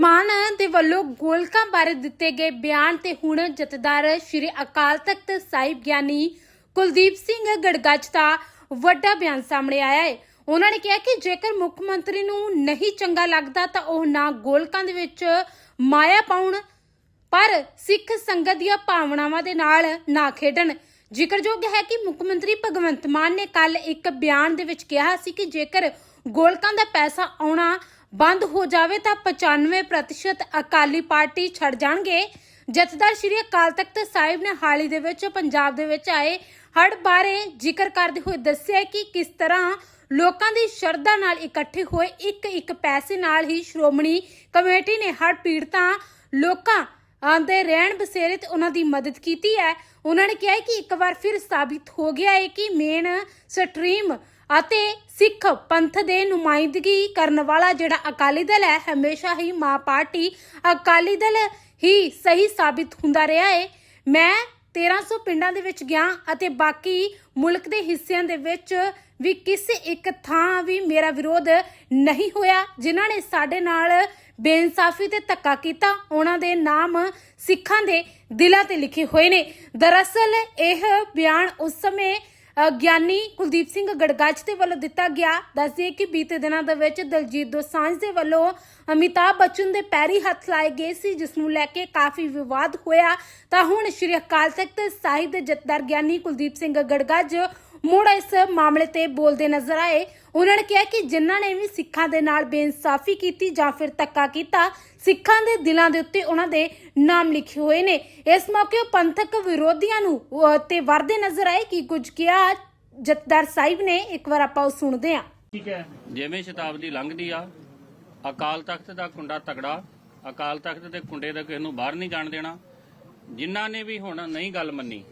ਮਾਨ ਦੇ ਵੱਲੋਂ ਗੋਲਕਾਂ ਬਾਰੇ ਦਿੱਤੇ ਗਏ ਬਿਆਨ ਤੇ ਹੁਣ ਜਥੇਦਾਰ ਸ਼੍ਰੀ ਅਕਾਲ ਤਖਤ ਸਾਹਿਬ ਗਿਆਨੀ ਕੁਲਦੀਪ ਸਿੰਘ ਗੜਗੱਜ ਦਾ ਵੱਡਾ ਬਿਆਨ ਸਾਹਮਣੇ ਆਇਆ ਹੈ ਉਹਨਾਂ ਨੇ ਕਿਹਾ ਕਿ ਜੇਕਰ ਮੁੱਖ ਮੰਤਰੀ ਨੂੰ ਨਹੀਂ ਚੰਗਾ ਲੱਗਦਾ ਤਾਂ ਉਹ ਨਾ ਗੋਲਕਾਂ ਦੇ ਵਿੱਚ ਮਾਇਆ ਪਾਉਣ, ਪਰ ਸਿੱਖ ਸੰਗਤ ਦੀਆਂ ਭਾਵਨਾਵਾਂ ਦੇ ਨਾਲ ਨਾ ਖੇਡਣ। ਜ਼ਿਕਰਯੋਗ ਹੈ ਕਿ ਮੁੱਖ ਮੰਤਰੀ ਭਗਵੰਤ ਮਾਨ ਨੇ ਕੱਲ ਇੱਕ ਬਿਆਨ ਦੇ ਵਿੱਚ ਕਿਹਾ ਸੀ ਕਿ ਜੇਕਰ ਗੋਲਕਾਂ ਦਾ ਪੈਸਾ ਆਉਣਾ ਬੰਦ ਹੋ ਜਾਵੇ ਤਾਂ 95% ਅਕਾਲੀ ਪਾਰਟੀ ਛੱਡ ਜਾਣਗੇ। ਜਥੇਦਾਰ ਸ਼੍ਰੀ ਅਕਾਲ ਤਖਤ ਸਾਹਿਬ ਨੇ ਹਾਲ ਹੀ ਦੇ ਵਿੱਚ ਪੰਜਾਬ ਦੇ ਵਿੱਚ ਆਏ ਹੜ੍ਹ ਬਾਰੇ ਜ਼ਿਕਰ ਕਰਦੇ ਹੋਏ ਦੱਸਿਆ ਕਿ ਕਿਸ ਤਰ੍ਹਾਂ ਲੋਕਾਂ ਦੀ ਸ਼ਰਧਾ ਨਾਲ ਇਕੱਠੇ ਹੋਏ ਇੱਕ ਇੱਕ ਪੈਸੇ ਨਾਲ ਹੀ ਸ਼੍ਰੋਮਣੀ ਕਮੇਟੀ ਨੇ ਹੜ੍ਹ ਪੀੜਤਾਂ ਲੋਕਾਂ ਆਂਦੇ ਰਹਿਣ ਬਸੇਰੇ ਤੇ ਉਹਨਾਂ ਦੀ ਮਦਦ ਕੀਤੀ ਹੈ। ਉਹਨਾਂ ਨੇ ਕਿਹਾ ਕਿ ਇੱਕ ਵਾਰ ਫਿਰ ਸਾਬਿਤ ਹੋ ਗਿਆ ਹੈ ਕਿ ਮੇਨ ਸਟ੍ਰੀਮ ਅਤੇ ਸਿੱਖ ਪੰਥ ਦੇ ਨੁਮਾਇੰਦਗੀ ਕਰਨ ਵਾਲਾ ਜਿਹੜਾ ਅਕਾਲੀ ਦਲ ਹੈ, ਹਮੇਸ਼ਾ ਹੀ ਮਾਂ ਪਾਰਟੀ ਅਕਾਲੀ ਦਲ ਹੀ ਸਹੀ ਸਾਬਿਤ ਹੁੰਦਾ ਰਿਹਾ ਹੈ ਮੈਂ 1300 ਪਿੰਡਾਂ ਦੇ ਵਿੱਚ ਗਿਆ ਅਤੇ ਬਾਕੀ ਮੁਲਕ ਦੇ ਹਿੱਸਿਆਂ ਦੇ ਵਿੱਚ ਵੀ ਕਿਸੇ ਇੱਕ ਥਾਂ ਵੀ ਮੇਰਾ ਵਿਰੋਧ ਨਹੀਂ ਹੋਇਆ, ਜਿਨ੍ਹਾਂ ਨੇ ਸਾਡੇ ਨਾਲ ਬੇਇਨਸਾਫੀ ਤੇ ਧੱਕਾ ਕੀਤਾ। ਉਹਨਾਂ ਦੇ ਨਾਮ ਸਿੱਖਾਂ ਦੇ ਦਿਲਾਂ ਤੇ ਲਿਖੇ ਹੋਏ ਨੇ। ਦਰਅਸਲ ਇਹ ਬਿਆਨ ਉਸ ਸਮੇਂ ਗਿਆਨੀ ਕੁਲਦੀਪ ਸਿੰਘ ਗੜਗੱਜ ਦੇ ਵੱਲੋਂ ਦਿੱਤਾ ਗਿਆ। ਦੱਸਦੇ ਕਿ ਬੀਤੇ ਦਿਨਾਂ ਦੇ ਵਿੱਚ ਦਲਜੀਤ ਦੋਸਾਂਝ ਦੇ ਵੱਲੋਂ ਅਮਿਤਾਭ ਬੱਚਨ ਦੇ ਪੈਰੀ ਹੱਥ ਲਾਏ ਗਏ ਸੀ, ਜਿਸ ਨੂੰ ਲੈ ਕੇ ਕਾਫੀ ਵਿਵਾਦ ਹੋਇਆ। ਤਾਂ ਹੁਣ ਸ਼੍ਰੀ ਅਕਾਲ ਤਖਤ ਸਾਹਿਬ ਦੇ ਜਥੇਦਾਰ ਗਿਆਨੀ ਕੁਲਦੀਪ ਸਿੰਘ ਗੜਗੱਜ ਮੁੜ ਇਸ ਮਾਮਲੇ ਤੇ ਬੋਲਦੇ ਨਜ਼ਰ ਆਏ। ਉਹਨਾਂ ਨੇ ਕਿਹਾ ਕਿ ਜਿਨ੍ਹਾਂ ਨੇ ਵੀ ਸਿੱਖਾਂ ਦੇ ਨਾਲ ਬੇਇਨਸਾਫੀ ਕੀਤੀ ਜਾਂ ਫਿਰ ਧੱਕਾ ਕੀਤਾ ਸਿੱਖਾਂ ਦੇ ਦਿਲਾਂ ਦੇ ਉੱਤੇ ਉਹਨਾਂ ਦੇ ਨਾਮ ਲਿਖੇ ਹੋਏ ਨੇ। ਇਸ ਮੌਕੇ ਉਹ ਪੰਥਕ ਵਿਰੋਧੀਆਂ ਨੂੰ ਅਹ, ਤੇ ਵਰਦੇ ਨਜ਼ਰ ਆਏ ਕਿ ਕੁਝ ਕਿਹਾ ਜਥੇਦਾਰ ਸਾਹਿਬ ਨੇ। ਇੱਕ ਵਾਰ ਆਪਾਂ ਉਹ ਸੁਣਦੇ ਹਾਂ। ਠੀਕ ਹੈ ਜਿਵੇਂ ਸ਼ਤਾਬਦੀ ਲੰਘਦੀ ਆ ਅਕਾਲ ਤਖਤ ਦਾ ਕੁੰਡਾ ਤਗੜਾ ਅਕਾਲ ਤਖਤ ਦੇ ਕੁੰਡੇ ਦਾ ਕਿਸੇ ਨੂੰ ਬਾਹਰ ਨਹੀਂ ਜਾਣ ਦੇਣਾ। ਜਿਨ੍ਹਾਂ ਨੇ ਵੀ ਹੁਣ ਨਹੀਂ ਗੱਲ ਮੰਨੀ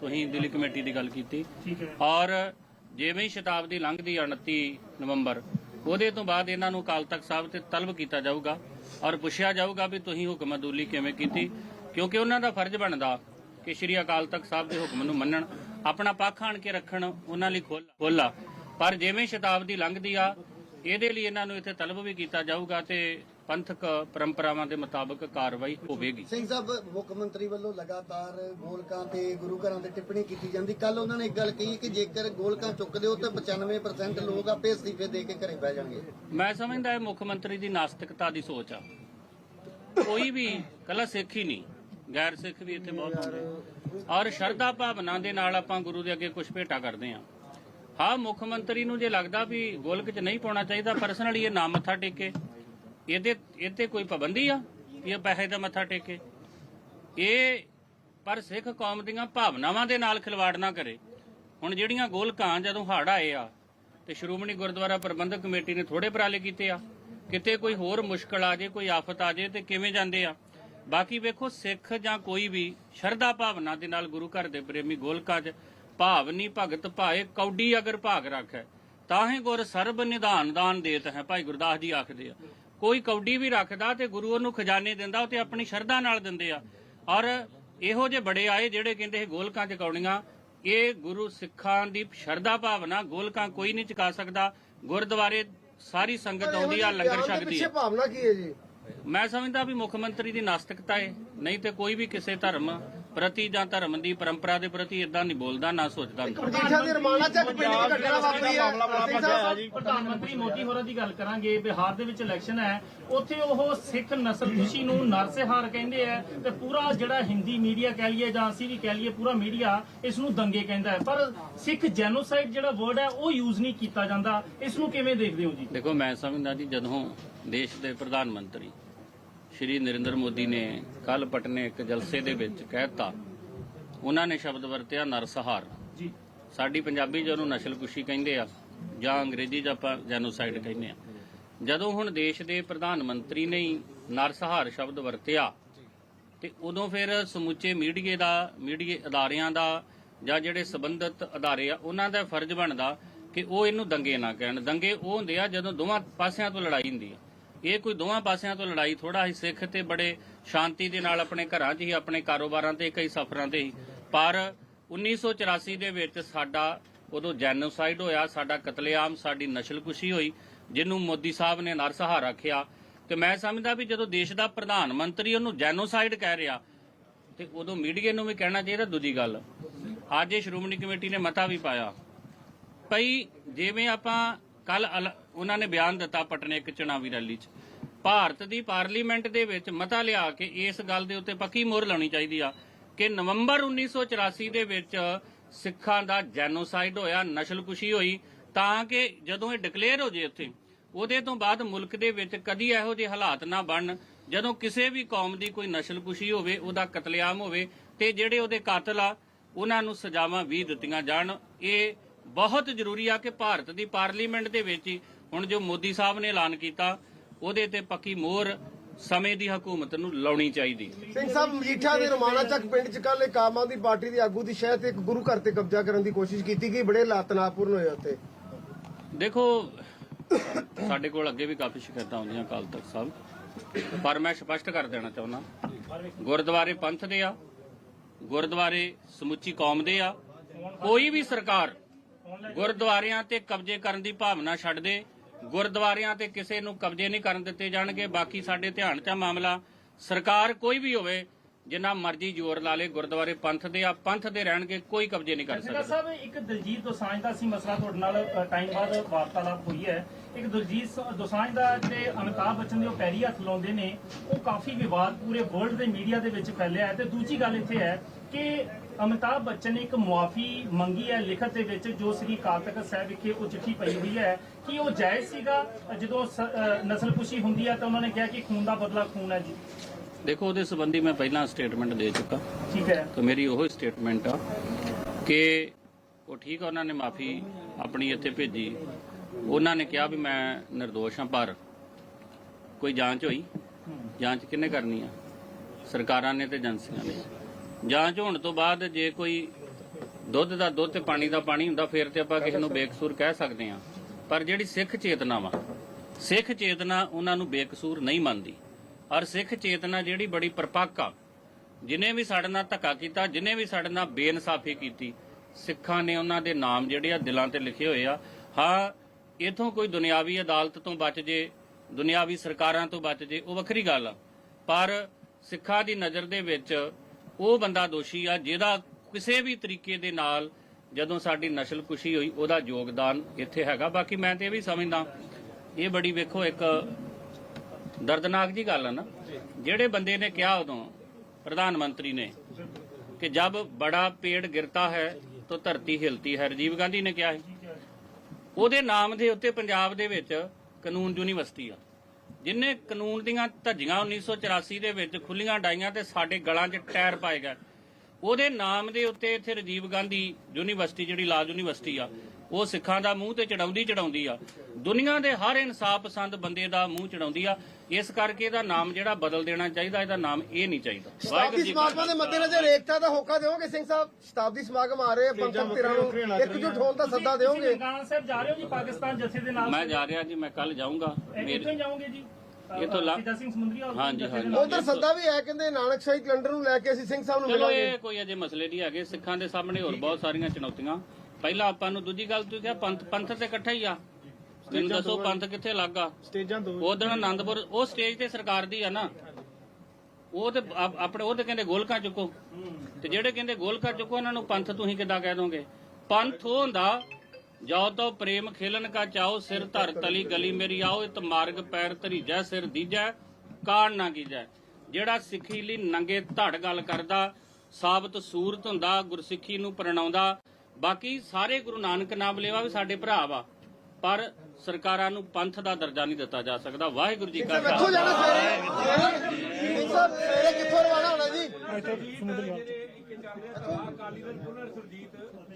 ਤੁਸੀਂ ਦਿੱਲੀ ਕਮੇਟੀ ਦੀ ਗੱਲ ਕੀਤੀ। ਔਰ ਜਿਵੇਂ ਹੀ ਸ਼ਤਾਬਦੀ ਲੰਘਦੀ ਆ 29 ਨਵੰਬਰ ਉਹਦੇ ਤੋਂ ਬਾਅਦ ਇਹਨਾਂ ਨੂੰ ਅਕਾਲ ਤਖਤ ਸਾਹਿਬ ਤੇ ਤਲਬ ਕੀਤਾ ਜਾਊਗਾ ਔਰ ਪੁੱਛਿਆ ਜਾਊਗਾ ਵੀ ਤੁਸੀਂ ਹੁਕਮ ਅਦੂਲੀ ਕਿਵੇਂ ਕੀਤੀ ਕਿਉਂਕਿ ਉਹਨਾਂ ਦਾ ਫਰਜ਼ ਬਣਦਾ ਕਿ ਸ਼੍ਰੀ ਅਕਾਲ ਤਖਤ ਸਾਹਿਬ ਦੇ ਹੁਕਮ ਨੂੰ ਮੰਨਣ ਆਪਣਾ ਪੱਖ ਆਣ ਕੇ ਰੱਖਣ ਉਹਨਾਂ ਲਈ ਖੋਲ ਖੋਲਾ। ਪਰ ਜਿਵੇਂ ਸ਼ਤਾਬਦੀ ਲੰਘਦੀ ਆ ਇਹਦੇ ਲਈ ਇਹਨਾਂ ਨੂੰ ਇੱਥੇ ਤਲਬ ਵੀ ਕੀਤਾ ਜਾਊਗਾ ਤੇ ਪੰਥਕ ਪਰੰਪਰਾਵਾਂ ਦੇ ਮੁਤਾਬਕ ਕਾਰਵਾਈ ਹੋਵੇਗੀ। ਸਿੰਘ ਸਾਹਿਬ ਮੁੱਖ ਮੰਤਰੀ ਵੱਲੋਂ ਲਗਾਤਾਰ ਗੋਲਕਾਂ ਤੇ ਗੁਰੂ ਘਰਾਂ ਤੇ ਟਿੱਪਣੀ ਕੀਤੀ ਜਾਂਦੀ। ਕੱਲ ਉਹਨਾਂ ਨੇ ਇੱਕ ਗੱਲ ਕਹੀ ਕਿ ਜੇਕਰ ਗੋਲਕਾਂ ਚੁੱਕਦੇ ਹੋ ਤਾਂ 95% ਲੋਕ ਆਪੇ ਅਸਤੀਫੇ ਦੇ ਕੇ ਘਰੇ ਬਹਿ ਜਾਣਗੇ। ਮੈਂ ਸਮਝਦਾ ਇਹ ਮੁੱਖ ਮੰਤਰੀ ਦੀ ਨਾਸਤਿਕਤਾ ਦੀ ਸੋਚ ਆ। ਕੋਈ ਵੀ ਕੱਲਾ ਸਿੱਖ ਹੀ ਨਹੀਂ ਗੈਰ ਸਿੱਖ ਵੀ ਇੱਥੇ ਬਹੁਤ ਹੁੰਦੇ ਔਰ ਸ਼ਰਧਾ ਭਾਵਨਾ ਦੇ ਨਾਲ ਆਪਾਂ ਗੁਰੂ ਦੇ ਅੱਗੇ ਕੁਝ ਭੇਟਾ ਕਰਦੇ ਆ। ਹਾਂ ਮੁੱਖ ਮੰਤਰੀ ਨੂੰ ਜੇ ਲੱਗਦਾ ਵੀ ਗੋਲਕ 'ਚ ਨਹੀਂ ਪਾਉਣਾ ਚਾਹੀਦਾ ਪਰਸਨਲੀ ਇਹ ਨਾ ਮੱਥਾ ਟੇਕੇ। ਇਹਦੇ ਇਹਤੇ ਕੋਈ ਪਾਬੰਦੀ ਆ ਵੀ ਇਹ ਪੈਸੇ ਦਾ ਮੱਥਾ ਟੇਕੇ ਇਹ ਪਰ ਸਿੱਖ ਕੌਮ ਦੀਆਂ ਭਾਵਨਾਵਾਂ ਦੇ ਨਾਲ ਖਿਲਵਾੜ ਨਾ ਕਰੇ। ਹੁਣ ਜਿਹੜੀਆਂ ਗੋਲਕਾਂ ਜਦੋਂ ਹੜ੍ਹ ਆਏ ਆ ਤੇ ਸ਼੍ਰੋਮਣੀ ਗੁਰਦੁਆਰਾ ਪ੍ਰਬੰਧਕ ਕਮੇਟੀ ਨੇ ਥੋੜੇ ਉਪਰਾਲੇ ਕੀਤੇ ਆ, ਕਿਤੇ ਕੋਈ ਹੋਰ ਮੁਸ਼ਕਲ ਆ ਜੇ, ਕੋਈ ਆਫਤ ਆ ਜੇ ਤੇ ਕਿਵੇਂ ਜਾਂਦੇ ਆ? ਬਾਕੀ ਵੇਖੋ, ਸਿੱਖ ਜਾਂ ਕੋਈ ਵੀ ਸ਼ਰਧਾ ਭਾਵਨਾ ਦੇ ਨਾਲ ਗੁਰੂ ਘਰ ਦੇ ਪ੍ਰੇਮੀ ਗੋਲਕਾਂ 'ਚ ਭਾਵਨੀ ਭਗਤ ਭਾਏ, ਕੌਡੀ ਅਗਰ ਭਾਗ ਰੱਖੈ ਹੀ ਗੁਰ ਸਰਬ ਨਿਧਾਨ ਦਾਨ ਦੇਤ ਹੈ, ਭਾਈ ਗੁਰਦਾਸ ਜੀ ਆਖਦੇ ਆ। ਕੋਈ ਕੌਡੀ ਵੀ ਰੱਖਦਾ ਤੇ ਗੁਰੂ ਉਹਨੂੰ ਖਜ਼ਾਨੇ ਦਿੰਦਾ ਉਹ ਤੇ ਆਪਣੀ ਸ਼ਰਧਾ ਨਾਲ ਦਿੰਦੇ ਆ। ਔਰ ਇਹੋ ਜਿਹੇ ਬੜੇ ਆਏ ਜਿਹੜੇ ਕਹਿੰਦੇ ਇਹ ਗੋਲਕਾਂ ਚ ਕੌੜੀਆਂ ਇਹ ਗੁਰੂ ਸਿੱਖਾਂ ਦੀ ਸ਼ਰਧਾ ਭਾਵਨਾ ਗੋਲਕਾਂ ਕੋਈ ਨਹੀਂ ਚੁਕਾ ਸਕਦਾ। ਗੁਰਦੁਆਰੇ ਸਾਰੀ ਸੰਗਤ ਆਉਂਦੀ ਆ ਲੰਗਰ ਛਕਦੀ ਆ। ਭਾਵਨਾ ਕੀ ਹੈ ਜੀ? ਮੈਂ ਸਮਝਦਾ ਵੀ ਮੁੱਖ ਮੰਤਰੀ ਦੀ ਨਾਸਤਿਕਤਾ ਹੈ ਨਹੀਂ ਤੇ ਕੋਈ ਵੀ ਕਿਸੇ ਧਰਮ ਪ੍ਰਤੀ ਜਾਂ ਧਰਮ ਦੀ ਪਰੰਪਰਾ ਦੇ ਪ੍ਰਤੀ ਇਦਾਂ ਨਹੀਂ ਬੋਲਦਾ ਨਾ ਸੋਚਦਾ। ਹੁੰਦਾ ਮਜੀਠਾ ਦੇ ਰਮਾਨਾ ਚੱਕ ਪਿੰਡ ਦੀ ਘਟਨਾ ਵਾਪਰੀ ਹੈ। ਪ੍ਰਧਾਨ ਮੰਤਰੀ ਮੋਦੀ ਹੋਰਾਂ ਦੀ ਗੱਲ ਕਰਾਂਗੇ। ਬਿਹਾਰ ਦੇ ਵਿੱਚ ਇਲੈਕਸ਼ਨ ਹੈ। ਉੱਥੇ ਉਹ ਸਿੱਖ ਨਸਲਕੁਸ਼ੀ ਨੂੰ ਨਰਸਿਹਾਰ ਕਹਿੰਦੇ ਆ ਤੇ ਪੂਰਾ ਜਿਹੜਾ ਹਿੰਦੀ ਮੀਡੀਆ ਕਹਿ ਲਈਏ ਜਾਂ ਅਸੀਂ ਵੀ ਕਹਿ ਲਈਏ ਪੂਰਾ ਮੀਡੀਆ ਇਸ ਨੂੰ ਦੰਗੇ ਕਹਿੰਦਾ ਹੈ। ਪਰ ਸਿੱਖ ਜੈਨੋਸਾਈਡ ਜਿਹੜਾ ਵਰਡ ਹੈ ਉਹ ਯੂਜ਼ ਨਹੀਂ ਕੀਤਾ ਜਾਂਦਾ। ਇਸ ਨੂੰ ਕਿਵੇਂ ਦੇਖਦੇ ਹੋ ਜੀ? ਦੇਖੋ ਮੈਂ ਸਮਝਦਾ ਜੀ ਜਦੋਂ ਦੇਸ਼ ਦੇ ਪ੍ਰਧਾਨ ਮੰਤਰੀ ਸ਼੍ਰੀ ਨਰਿੰਦਰ ਮੋਦੀ ਨੇ ਕੱਲ ਪਟਨੇ ਇੱਕ ਜਲਸੇ ਦੇ ਵਿੱਚ ਕਹਿਤਾ ਉਹਨਾਂ ਨੇ ਸ਼ਬਦ ਵਰਤਿਆ ਨਰਸਹਾਰ ਜੀ। ਸਾਡੀ ਪੰਜਾਬੀ 'ਚ ਉਹਨੂੰ ਨਸਲਕੁਸ਼ੀ ਕਹਿੰਦੇ ਆ ਜਾਂ ਅੰਗਰੇਜ਼ੀ 'ਚ ਆਪਾਂ ਜੈਨੋਸਾਈਡ ਕਹਿੰਦੇ ਆ। ਜਦੋਂ ਹੁਣ ਦੇਸ਼ ਦੇ ਪ੍ਰਧਾਨ ਮੰਤਰੀ ਨੇ ਨਰਸਹਾਰ ਸ਼ਬਦ ਵਰਤਿਆ ਤੇ ਉਦੋਂ ਫਿਰ ਸਮੁੱਚੇ ਮੀਡੀਏ ਦਾ ਮੀਡੀਆ ਅਦਾਰਿਆਂ ਦਾ ਜਾਂ ਜਿਹੜੇ ਸਬੰਧਤ ਅਦਾਰੇ ਆ ਉਹਨਾਂ ਦਾ ਫਰਜ਼ ਬਣਦਾ ਕਿ ਉਹ ਇਹਨੂੰ ਦੰਗੇ ਨਾ ਕਹਿਣ। ਦੰਗੇ ਉਹ ਹੁੰਦੇ ਆ ਜਦੋਂ ਦੋਵਾਂ ਪਾਸਿਆਂ ਤੋਂ ਲੜਾਈ ਹੁੰਦੀ ਆ। ਇਹ ਕੋਈ ਦੋਵਾਂ ਪਾਸਿਆਂ ਤੋਂ ਲੜਾਈ ਥੋੜਾ ਹੀ ਸਿੱਖ ਤੇ ਬੜੇ ਸ਼ਾਂਤੀ ਦੇ ਨਾਲ ਆਪਣੇ ਘਰਾਂ 'ਚ ਹੀ, ਆਪਣੇ ਕਾਰੋਬਾਰਾਂ ਤੇ, ਕਈ ਸਫ਼ਰਾਂ ਤੇ ਹੀ। ਪਰ 1984 ਦੇ ਵਿੱਚ ਸਾਡਾ ਉਦੋਂ ਜੈਨੋਸਾਈਡ ਹੋਇਆ, ਸਾਡਾ ਕਤਲੇਆਮ, ਸਾਡੀ ਨਸਲਕੁਸ਼ੀ ਹੋਈ, ਜਿਹਨੂੰ ਮੋਦੀ ਸਾਹਿਬ ਨੇ ਨਰਸਹਾਰਾ ਰੱਖਿਆ ਤੇ ਮੈਂ ਸਮਝਦਾ ਵੀ ਜਦੋਂ ਦੇਸ਼ ਦਾ ਪ੍ਰਧਾਨ ਮੰਤਰੀ ਉਹਨੂੰ ਜੈਨੋਸਾਈਡ ਕਹਿ ਰਿਹਾ, ਤੇ ਉਦੋਂ ਮੀਡੀਆ ਨੂੰ ਵੀ ਕਹਿਣਾ ਚਾਹੀਦਾ, ਦੂਜੀ ਗੱਲ। ਅੱਜ ਇਹ ਸ਼੍ਰੋਮਣੀ ਕਮੇਟੀ ਨੇ ਮਤਾ ਵੀ ਪਾਇਆ। ਭਈ ਜਿਵੇਂ ਆਪਾਂ ਕੱਲ ਉਹਨਾਂ ਨੇ ਬਿਆਨ ਦਿੱਤਾ ਪਟਨੇ ਇੱਕ ਚੁਣਾਵੀ ਰੈਲੀ 'ਚ। ਭਾਰਤ ਦੀ ਪਾਰਲੀਮੈਂਟ ਦੇ ਵਿੱਚ ਮਤਾ ਲਿਆ ਕੇ ਇਸ ਗੱਲ ਦੇ ਉੱਤੇ ਪੱਕੀ ਮੋਹਰ ਲਾਉਣੀ ਚਾਹੀਦੀ ਆ ਕਿ ਨਵੰਬਰ 1984 ਦੇ ਵਿੱਚ ਸਿੱਖਾਂ ਦਾ ਜੈਨੋਸਾਈਡ ਹੋਇਆ, ਨਸਲਕੁਸ਼ੀ ਹੋਈ, ਤਾਂ ਕਿ ਜਦੋਂ ਇਹ ਡਿਕਲੇਅਰ ਹੋ ਜੇ ਉੱਥੇ, ਉਹਦੇ ਤੋਂ ਬਾਅਦ ਮੁਲਕ ਦੇ ਵਿੱਚ ਕਦੀ ਇਹੋ ਜਿਹੇ ਹਾਲਾਤ ਨਾ ਬਣਨ, ਜਦੋਂ ਕਿਸੇ ਵੀ ਕੌਮ ਦੀ ਕੋਈ ਨਸਲਕੁਸ਼ੀ ਹੋਵੇ, ਉਹਦਾ ਕਤਲੇਆਮ ਹੋਵੇ ਤੇ ਜਿਹੜੇ ਉਹਦੇ ਕਾਤਲ ਆ, ਉਹਨਾਂ ਨੂੰ ਸਜ਼ਾਵਾਂ ਵੀ ਦਿੱਤੀਆਂ ਜਾਣ। ਇਹ ਬਹੁਤ ਜ਼ਰੂਰੀ ਆ ਕਿ ਭਾਰਤ ਦੀ ਪਾਰਲੀਮੈਂਟ ਦੇ ਵਿੱਚ ਹੁਣ ਜੋ ਮੋਦੀ ਸਾਹਿਬ ਨੇ ਐਲਾਨ ਕੀਤਾ ਉਹਦੇ ਤੇ ਪੱਕੀ ਮੋਹਰ ਸਮੇਂ ਦੀ ਹਕੂਮਤ ਨੂੰ ਲਾਉਣੀ ਚਾਹੀਦੀ। ਸਿੰਘ ਸਾਹਿਬ ਮਜੀਠਾ ਦੇ ਰਮਾਣਾ ਚੱਕ ਪਿੰਡ ਚ ਕੱਲ ਇੱਕ ਆਮ ਆਦਮੀ ਪਾਰਟੀ ਦੀ ਆਗੂ ਦੀ ਸ਼ਹਿਰ ਤੇ ਇੱਕ ਗੁਰੂ ਘਰ ਤੇ ਕਬਜ਼ਾ ਕਰਨ ਦੀ ਕੋਸ਼ਿਸ਼ ਕੀਤੀ ਗਈ ਬੜੇ ਲਾਤਨਾਪੂਰਨ ਹੋਏ ਉੱਥੇ। ਦੇਖੋ ਸਾਡੇ ਕੋਲ ਅੱਗੇ ਵੀ ਕਾਫੀ ਸ਼ਿਕਾਇਤਾਂ ਆਉਂਦੀਆਂ ਅਕਾਲ ਤਖਤ ਸਾਹਿਬ ਪਰ ਮੈਂ ਸਪਸ਼ਟ ਕਰ ਦੇਣਾ ਚਾਹੁੰਦਾ ਗੁਰਦੁਆਰੇ ਪੰਥ ਦੇ ਆ ਗੁਰਦੁਆਰੇ ਸਮੁੱਚੀ ਕੌਮ ਦੇ ਆ ਕੋਈ ਵੀ ਸਰਕਾਰ ਗੁਰਦੁਆਰਿਆਂ ਤੇ ਕਬਜ਼ੇ ਕਰਨ ਦੀ ਭਾਵਨਾ ਛੱਡ ਦੇ ਗੁਰਦੁਆਰਿਆਂ ਤੇ ਕਿਸੇ ਨੂੰ ਕਬਜ਼ੇ ਨਹੀਂ ਕਰਨ ਦਿੱਤੇ ਜਾਣਗੇ। ਬਾਕੀ ਸਾਡੇ ਧਿਆਨ 'ਚ ਮਾਮਲਾ। ਸਰਕਾਰ ਕੋਈ ਵੀ ਹੋਵੇ ਜਿੰਨਾ ਮਰਜ਼ੀ ਜ਼ੋਰ ਲਾ ਲੇ ਗੁਰਦੁਆਰੇ ਪੰਥ ਦੇ ਆ ਪੰਥ ਦੇ ਰਹਿਣਗੇ ਕੋਈ ਕਬਜ਼ੇ ਨਹੀਂ ਕਰ ਸਕਦੇ। ਸਾਹਿਬ ਇੱਕ ਦਲਜੀਤ ਦੋਸਾਂਝ ਦਾ ਸੀ ਮਸਲਾ ਤੁਹਾਡੇ ਨਾਲ ਟਾਈਮ ਬਾਅਦ ਵਾਰਤਾਲਾਪ ਹੋਈ ਹੈ। ਇੱਕ ਦਲਜੀਤ ਦੋਸਾਂਝ ਦਾ ਜਿਹੜੇ ਅਮਿਤਾਭ ਬੱਚਨ ਦੇ ਉਹ ਪੈਰੀ ਹੱਥ ਲਾਉਂਦੇ ਨੇ ਉਹ ਕਾਫੀ ਵਿਵਾਦ ਪੂਰੇ ਵਰਲਡ ਦੇ ਮੀਡੀਆ ਦੇ ਵਿੱਚ ਫੈਲਿਆ ਹੈ ਤੇ ਦੂਜੀ ਗੱਲ ਇੱਥੇ ਹੈ ਕਿ ਅਮਿਤਾਭ ਬੱਚਨ ਨੇ ਇੱਕ ਮੁਆਫੀ ਮੰਗੀ ਹੈ ਲਿਖਤ ਦੇ ਵਿੱਚ ਜੋ ਸ੍ਰੀ ਅਕਾਲ ਤਖਤ ਸਾਹਿਬ ਵਿਖੇ ਉਹ ਚਿੱਠੀ ਪਈ ਹੋਈ ਹੈ। ਕਿ ਉਹ ਜਾਇਜ਼ ਸੀਗਾ? ਜਦੋਂ ਨਸਲਕੁਸ਼ੀ ਹੁੰਦੀ ਹੈ ਤਾਂ ਉਹਨਾਂ ਨੇ ਕਿਹਾ ਕਿ ਖੂਨ ਦਾ ਬਦਲਾ ਖੂਨ ਹੈ ਜੀ। ਦੇਖੋ ਉਹਦੇ ਸੰਬੰਧੀ ਮੈਂ ਪਹਿਲਾਂ ਸਟੇਟਮੈਂਟ ਦੇ ਚੁੱਕਾ। ਠੀਕ ਹੈ। ਤਾਂ ਮੇਰੀ ਉਹ ਸਟੇਟਮੈਂਟ ਆ ਕਿ ਉਹ ਠੀਕ ਆ ਉਹਨਾਂ ਨੇ ਮਾਫੀ ਆਪਣੀ ਇੱਥੇ ਭੇਜੀ। ਉਹਨਾਂ ਨੇ ਕਿਹਾ ਵੀ ਮੈਂ નિર્ਦੋਸ਼ ਹਾਂ ਪਰ ਕੋਈ ਜਾਂਚ ਹੋਈ? ਜਾਂਚ ਕਿੰਨੇ ਕਰਨੀ ਆ? ਸਰਕਾਰਾਂ ਨੇ ਤੇ ਏਜੰਸੀਆਂ ਨੇ। ਜਾਂਚ ਹੋਣ ਤੋਂ ਬਾਅਦ ਜੇ ਕੋਈ ਦੁੱਧ ਦਾ ਦੁੱਧ ਤੇ ਪਾਣੀ ਦਾ ਪਾਣੀ ਹੁੰਦਾ, ਫਿਰ ਤੇ ਆਪਾਂ ਕਿਸੇ ਨੂੰ ਬੇਕਸੂਰ ਕਹਿ ਸਕਦੇ ਹਾਂ। ਪਰ ਜਿਹੜੀ ਸਿੱਖ ਚੇਤਨਾ ਵਾ ਸਿੱਖ ਚੇਤਨਾ ਉਹਨਾਂ ਨੂੰ ਬੇਕਸੂਰ ਨਹੀਂ ਮੰਨਦੀ। ਔਰ ਸਿੱਖ ਚੇਤਨਾ ਜਿਹੜੀ ਬੜੀ ਪਰਪੱਕ ਆ, ਜਿਨੇ ਵੀ ਸਾਡੇ ਨਾਲ ਧੱਕਾ ਕੀਤਾ, ਜਿਨੇ ਵੀ ਸਾਡੇ ਨਾਲ ਬੇਇਨਸਾਫੀ ਕੀਤੀ, ਸਿੱਖਾਂ ਨੇ ਉਹਨਾਂ ਦੇ ਨਾਮ ਜਿਹੜੇ ਆ ਦਿਲਾਂ ਤੇ ਲਿਖੇ ਹੋਏ ਆ। ਹਾਂ, ਇਥੋਂ ਕੋਈ ਦੁਨਿਆਵੀ ਅਦਾਲਤ ਤੋਂ ਬਚ ਜੇ, ਦੁਨਿਆਵੀ ਸਰਕਾਰਾਂ ਤੋਂ ਬਚ ਜੇ, ਉਹ ਵੱਖਰੀ ਗੱਲ ਆ। ਪਰ ਸਿੱਖਾਂ ਦੀ ਨਜ਼ਰ ਦੇ ਵਿੱਚ ਉਹ ਬੰਦਾ ਦੋਸ਼ੀ ਆ, ਜਿਹਦਾ ਕਿਸੇ ਵੀ ਤਰੀਕੇ ਦੇ ਨਾਲ ਜਦੋਂ ਸਾਡੀ ਨਸਲਕੁਸ਼ੀ ਹੋਈ, ਉਹਦਾ ਯੋਗਦਾਨ ਇੱਥੇ ਹੈਗਾ। ਬਾਕੀ ਮੈਂ ਤੇ ਇਹ ਵੀ ਸਮਝਦਾ, ਇਹ ਬੜੀ ਵੇਖੋ ਇੱਕ ਦਰਦਨਾਕ ਜੀ ਗੱਲ ਆ ਨਾ। ਜਿਹੜੇ ਬੰਦੇ ਨੇ ਕਿਹਾ ਉਦੋਂ, ਪ੍ਰਧਾਨ ਮੰਤਰੀ ਨੇ, ਕਿ ਜਬ ਬੜਾ ਪੇੜ ਗਿਰਤਾ ਹੈ, ਤਾਂ ਧਰਤੀ ਹਿਲਤੀ ਹੈ। ਰਾਜੀਵ ਗਾਂਧੀ ਨੇ ਕਿਹਾ ਹੈ ਉਹਦੇ ਨਾਮ ਦੇ ਉੱਤੇ ਪੰਜਾਬ ਦੇ ਵਿੱਚ ਕਾਨੂੰਨ ਯੂਨੀਵਰਸਿਟੀ ਆ। ਜਿਨੇ ਕਾਨੂੰਨ ਦੀਆਂ ਧੱਜੀਆਂ 1984 ਦੇ ਵਿੱਚ ਖੁੱਲੀਆਂ ਡਾਈਆਂ ਤੇ ਸਾਡੇ ਗਲਾਂ 'ਚ ਟਾਇਰ ਪਾਏ ਗਏ। ਉਹਦੇ ਨਾਮ ਦੇ ਉੱਤੇ ਇੱਥੇ ਰਾਜੀਵ ਗਾਂਧੀ ਯੂਨੀਵਰਸਿਟੀ ਜਿਹੜੀ ਲਾ ਯੂਨੀਵਰਸਿਟੀ ਆ ਉਹ ਸਿੱਖਾਂ ਦਾ ਮੂੰਹ ਤੇ ਚੜਾਉਂਦੀ ਚੜਾਉਂਦੀ ਆ। ਦੁਨੀਆ ਦੇ ਹਰ ਇਨਸਾਫ ਪਸੰਦ ਬੰਦੇ ਦਾ ਮੂੰਹ ਚੜਾਉਂਦੀ ਆ। ਇਸ ਕਰਕੇ ਇਹਦਾ ਨਾਮ ਜਿਹੜਾ ਬਦਲ ਦੇਣਾ ਚਾਹੀਦਾ ਇਹਦਾ ਨਾਮ ਇਹ ਨਹੀਂ ਚਾਹੀਦਾ। ਸ਼ਤਾਬਦੀ ਸਮਾਗਮਾਂ ਦੇ ਮੱਦੇਨਜ਼ਰ ਏਕਤਾ ਦਾ ਹੋਕਾ ਦਿਓਗੇ ਸਿੰਘ ਸਾਹਿਬ? ਸ਼ਤਾਬਦੀ ਸਮਾਗਮ ਆ ਰਹੇ ਆ ਪੰਥਕ ਧਿਰਾਂ ਨੂੰ ਇੱਕਜੁੱਟ ਹੋਣ ਦਾ ਸੱਦਾ ਦਿਓਗੇ? ਨਨਕਾਣਾ ਸਾਹਿਬ ਜਾ ਰਹੇ ਹੋ ਜੀ ਪਾਕਿਸਤਾਨ ਜਥੇ ਦੇ ਨਾਲ? ਮੈਂ ਜਾ ਰਿਹਾ ਜੀ ਮੈਂ ਕੱਲ ਜਾਊਂਗਾ। ਮੇਰੇ ਕਿੱਥੋਂ ਜਾਓਗੇ ਜੀ? ਇੱਥੋਂ ਲਾ- ਸਿੱਧਾ ਸਿੰਘ ਸਮੁੰਦਰੀ ਹਾਲ ਤੋਂ ਹਾਂਜੀ, ਹਾਂਜੀ। ਉਧਰ ਸੱਦਾ ਵੀ ਹੈ ਕਹਿੰਦੇ ਨਾਨਕ ਸ਼ਾਹੀ ਕੈਲੰਡਰ ਨੂੰ ਲੈ ਕੇ ਅਸੀਂ ਸਿੰਘ ਸਾਹਿਬ ਨੂੰ ਚਲੋ ਮਿਲਾਂਗੇ। ਇਹ ਕੋਈ ਅਜੇ ਮਸਲੇ ਨਹੀਂ ਹੈਗੇ ਸਿੱਖਾਂ ਦੇ ਸਾਹਮਣੇ ਹੋਰ ਬਹੁਤ ਸਾਰੀਆਂ ਚੁਣੌਤੀਆਂ। ਪਹਿਲਾਂ ਆਪਾਂ ਨੂੰ ਦੂਜੀ ਗੱਲ ਤੁਸੀਂ ਕਿਹਾ ਪੰਥ ਪੰਥ ਤੇ ਇਕੱਠਾ ਹੀ ਆ। ਮੈਨੂੰ ਦੱਸੋ ਪੰਥ ਕਿੱਥੇ ਲੱਗਾ ਸਟੇਜਾਂ ਦੋ ਉਹ ਦਿਨ ਆਨੰਦਪੁਰ ਉਹ ਸਟੇਜ ਤੇ ਸਰਕਾਰ ਦੀ ਆ ਨਾ। ਉਹ ਤੇ ਆਪ- ਆਪਣੇ ਉਹ ਤੇ ਕਹਿੰਦੇ ਗੋਲਕਾਂ ਚੁੱਕੋ। ਤੇ ਜਿਹੜੇ ਕਹਿੰਦੇ ਗੋਲਕਾਂ ਚੁੱਕੋ ਉਹਨਾਂ ਨੂੰ ਪੰਥ ਤੁਸੀਂ ਕਿੱਦਾਂ ਕਹਿ ਦੋਗੇ? ਪੰਥ ਉਹ ਹੁੰਦਾ ਜਾਓ ਤੋ ਪ੍ਰੇਮ ਖੇਲਨ ਕਾ ਚਾਓ ਸਿਰ ਧਰ ਤਲੀ ਗਲੀ ਮੇਰੀ ਆਓ ਇਤ ਮਾਰਗ ਪੈਰ ਧਰੀਜੈ ਸਿਰ ਦੀਜੈ ਕਾਣ ਨਾ ਕੀਜੈ ਜਿਹੜਾ ਸਿੱਖੀ ਲਈ ਨੰਗੇ ਧੜ ਗੱਲ ਕਰਦਾ ਸਾਬਤ ਸੂਰਤ ਹੁੰਦਾ ਗੁਰਸਿੱਖੀ ਨੂੰ ਪ੍ਰਣਾਉਂਦਾ। ਬਾਕੀ ਸਾਰੇ ਗੁਰੂ ਨਾਨਕ ਨਾਮ ਲੈਵਾ ਵੀ ਸਾਡੇ ਭਰਾ ਵਾ ਪਰ ਸਰਕਾਰਾਂ ਨੂੰ ਪੰਥ ਦਾ ਦਰਜਾ ਨਹੀਂ ਦਿੱਤਾ ਜਾ ਸਕਦਾ। ਵਾਹਿਗੁਰੂ ਜੀ ਕਾ ਕਿੱਥੋਂ ਖਾਲਸਾ। ਜਾਣਾ ਸਵੇਰੇ। ਕਿੱਥੋਂ ਰਵਾਨਾ ਹੋਣਾ ਜੀ? ਅਕਾਲੀ ਦਲ ਪੁਨਰ ਸੁਰਜੀਤ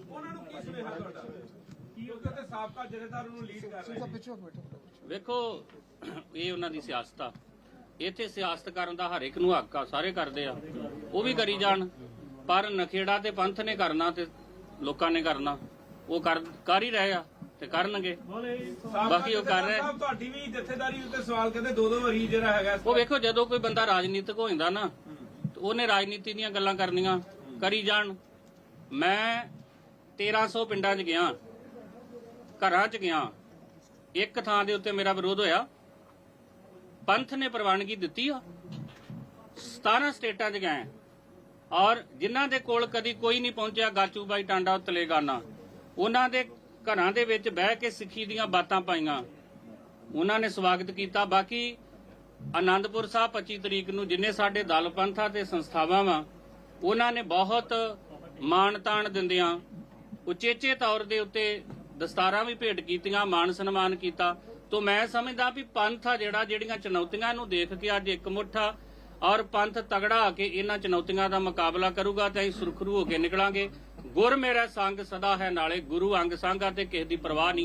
ਉਹਨਾਂ ਨੂੰ ਕੀ ਸੁਨੇਹਾ ਤੁਹਾਡਾ? ਕੀ ਉਹਦੇ ਤੇ ਸਾਬਕਾ ਜਥੇਦਾਰ ਨੂੰ ਲੀਡ ਕਰ ਰਹੇ ਨੇ। ਵੇਖੋ ਇਹ ਉਹਨਾਂ ਦੀ ਸਿਆਸਤ ਆ। ਇੱਥੇ ਸਿਆਸਤ ਕਰਨ ਦਾ ਹਰ ਇੱਕ ਨੂੰ ਹੱਕ ਆ ਸਾਰੇ ਕਰਦੇ ਆ। ਉਹ ਵੀ ਕਰੀ ਜਾਣ ਪਰ ਨਖੇੜਾ ਤੇ ਪੰਥ ਨੇ ਕਰਨਾ ਤੇ ਲੋਕਾਂ ਨੇ ਕਰਨਾ। ਉਹ ਕਰ ਕਰ ਹੀ ਰਹੇ ਆ ਤੇ ਕਰਨਗੇ। ਬਾਕੀ ਉਹ ਕਰ ਰਹੇ ਸਾਹਿਬ ਤੁਹਾਡੀ ਵੀ ਜਥੇਦਾਰੀ ਉੱਤੇ ਸਵਾਲ ਕਹਿੰਦੇ ਦੋ ਦੋ ਵਾਰੀ ਜਿਹੜਾ ਹੈਗਾ ਉਹ ਵੇਖੋ ਜਦੋਂ ਕੋਈ ਬੰਦਾ ਰਾਜਨੀਤਿਕ ਹੋ ਜਾਂਦਾ ਨਾ ਤੇ ਉਹਨੇ ਰਾਜਨੀਤੀ ਦੀਆਂ ਗੱਲਾਂ ਕਰਨੀਆਂ ਕਰੀ ਜਾਣ। ਮੈਂ 1300 ਪਿੰਡਾਂ 'ਚ ਗਿਆ। ਘਰਾਂ 'ਚ ਗਿਆ। ਇੱਕ ਥਾਂ ਦੇ ਉੱਤੇ ਮੇਰਾ ਵਿਰੋਧ ਹੋਇਆ। ਪੰਥ ਨੇ ਪ੍ਰਵਾਨਗੀ ਦਿੱਤੀ ਆ। 17 ਸਟੇਟਾਂ 'ਚ ਗਏ ਔਰ ਜਿਨ੍ਹਾਂ ਦੇ ਕੋਲ ਕਦੀ ਕੋਈ ਨਹੀਂ ਪਹੁੰਚਿਆ, ਗਾਚੂ ਬਾਈ ਟਾਂਡਾ ਤਲੇਗਾਨਾ, ਉਹਨਾਂ ਦੇ ਘਰਾਂ ਦੇ ਵਿੱਚ ਬਹਿ ਕੇ ਸਿੱਖੀ ਦੀਆਂ ਬਾਤਾਂ ਪਾਈਆਂ। ਉਹਨਾਂ ਨੇ ਸਵਾਗਤ ਕੀਤਾ। ਬਾਕੀ ਆਨੰਦਪੁਰ ਸਾਹਿਬ 25 ਤਰੀਕ ਨੂੰ ਜਿੰਨੇ ਸਾਡੇ ਦਲ ਪੰਥਾਂ ਤੇ ਸੰਸਥਾਵਾਂ ਵਾ, ਉਹਨਾਂ ਨੇ ਬਹੁਤ ਮਾਣ ਤਾਣ ਦਿੰਦਿਆਂ ਉਚੇਚੇ ਤੌਰ ਦੇ ਉੱਤੇ ਦਸਤਾਰਾਂ ਵੀ ਭੇਟ ਕੀਤੀਆਂ, ਮਾਣ ਸਨਮਾਨ ਕੀਤਾ। ਤੋਂ ਮੈਂ ਸਮਝਦਾ ਵੀ ਪੰਥ ਆ ਜਿਹੜਾ, ਜਿਹੜੀਆਂ ਚੁਣੌਤੀਆਂ ਨੂੰ ਦੇਖ ਕੇ ਅੱਜ ਇੱਕ ਮੁੱਠਾ ਔਰ ਪੰਥ ਤਗੜਾ ਆ ਕੇ ਇਹਨਾਂ ਚੁਣੌਤੀਆਂ ਦਾ ਮੁਕਾਬਲਾ ਕਰੂਗਾ ਤੇ ਅਸੀਂ ਸੁਰਖਰੂ ਹੋ ਕੇ ਨਿਕਲਾਂਗੇ। ਗੁਰ ਮੇਰਾ ਸੰਗ ਸਦਾ ਹੈ ਨਾਲੇ, ਗੁਰੂ ਅੰਗ ਸੰਗਾ ਤੇ ਕਿਸੇ ਦੀ ਪਰਵਾਹ ਨਹੀਂ